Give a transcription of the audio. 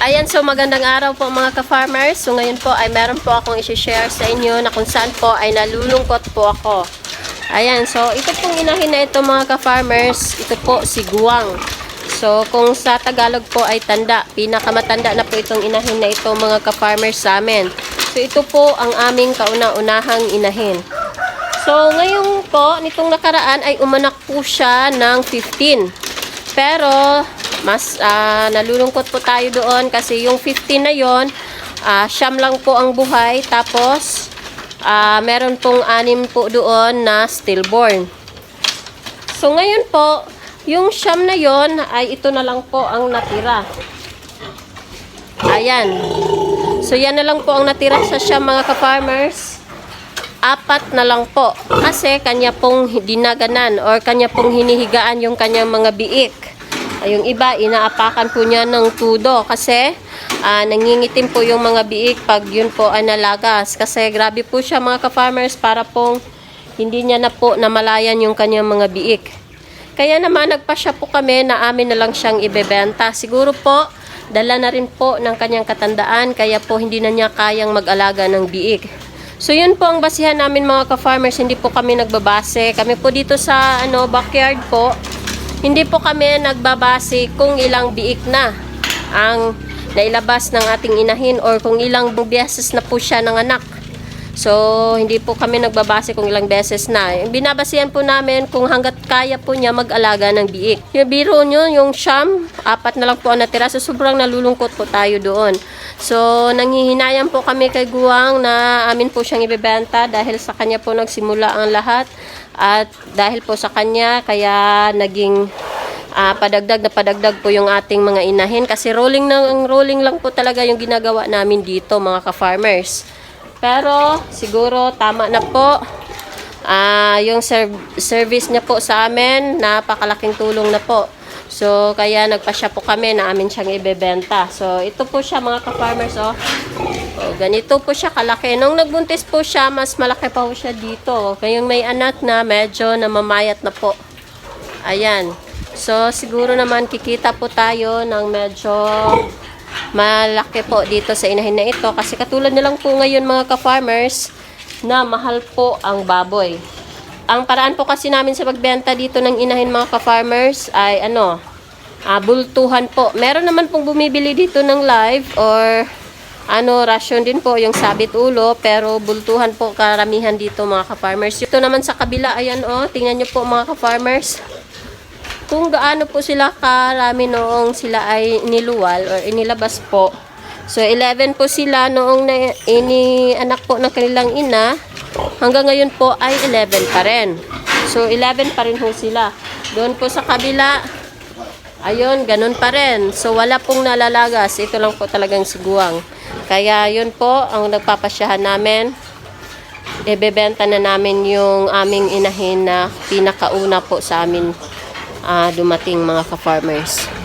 Ayan, so magandang araw po mga ka-farmers. So ngayon po ay meron po akong isi-share sa inyo na kung saan po ay nalulungkot po ako. Ayan, so ito pong inahin na ito mga ka-farmers, ito po si Guwang. So kung sa Tagalog po ay tanda, pinakamatanda na po itong inahin na ito mga ka-farmers sa amin. So ito po ang aming kauna-unahang inahin. So ngayon po, nitong nakaraan ay umanak po siya ng 15. Pero mas ah, nalulungkot po tayo doon kasi yung 15 na yon ah, siyam lang po ang buhay tapos ah, meron pong anim po doon na stillborn. So ngayon po, yung siyam na yon ay ito na lang po ang natira. Ayan. So yan na lang po ang natira sa siyam mga ka-farmers apat na lang po. Kasi kanya pong dinaganan or kanya pong hinihigaan yung kanyang mga biik. Yung iba, inaapakan po niya ng tudo kasi ah, nangingitim po yung mga biik pag yun po ay nalagas. Kasi grabe po siya mga ka-farmers para pong hindi niya na po namalayan yung kanyang mga biik. Kaya naman nagpasya po kami na amin na lang siyang ibebenta. Siguro po, dala na rin po ng kanyang katandaan kaya po hindi na niya kayang mag-alaga ng biik. So yun po ang basihan namin mga ka-farmers, hindi po kami nagbabase. Kami po dito sa ano backyard po, hindi po kami nagbabase kung ilang biik na ang nailabas ng ating inahin or kung ilang beses na po siya ng anak. So, hindi po kami nagbabase kung ilang beses na. Binabasihan po namin kung hanggat kaya po niya mag-alaga ng biik. Yung biro nyo, yung siyam, apat na lang po ang natira. So, sobrang nalulungkot po tayo doon. So, nanghihinayang po kami kay Guwang na amin po siyang ibebenta dahil sa kanya po nagsimula ang lahat. At dahil po sa kanya, kaya naging ah, padagdag na padagdag po yung ating mga inahin. Kasi rolling, ng, rolling lang po talaga yung ginagawa namin dito, mga ka-farmers. Pero siguro tama na po. Ah, yung serv- service niya po sa amin, napakalaking tulong na po. So, kaya nagpasya po kami na amin siyang ibebenta. So, ito po siya mga ka-farmers, oh. oh. Ganito po siya kalaki. Nung nagbuntis po siya, mas malaki pa po siya dito. Kayong may anak na medyo namamayat na po. Ayan. So, siguro naman kikita po tayo ng medyo malaki po dito sa inahin na ito. Kasi katulad na lang po ngayon mga ka-farmers na mahal po ang baboy. Ang paraan po kasi namin sa pagbenta dito ng inahin mga ka-farmers ay ano, ah, bultuhan po. Meron naman pong bumibili dito ng live or ano, ration din po yung sabit ulo, pero bultuhan po karamihan dito mga ka-farmers. Ito naman sa kabila, ayan oh, tingnan nyo po mga ka-farmers kung gaano po sila karami noong sila ay niluwal or inilabas po. So, 11 po sila noong na, ini anak po ng kanilang ina. Hanggang ngayon po ay 11 pa rin. So, 11 pa rin po sila. Doon po sa kabila, ayun, ganun pa rin. So, wala pong nalalagas. Ito lang po talagang siguang. Kaya, yun po ang nagpapasyahan namin ibebenta na namin yung aming inahin na pinakauna po sa amin ah, dumating mga ka-farmers.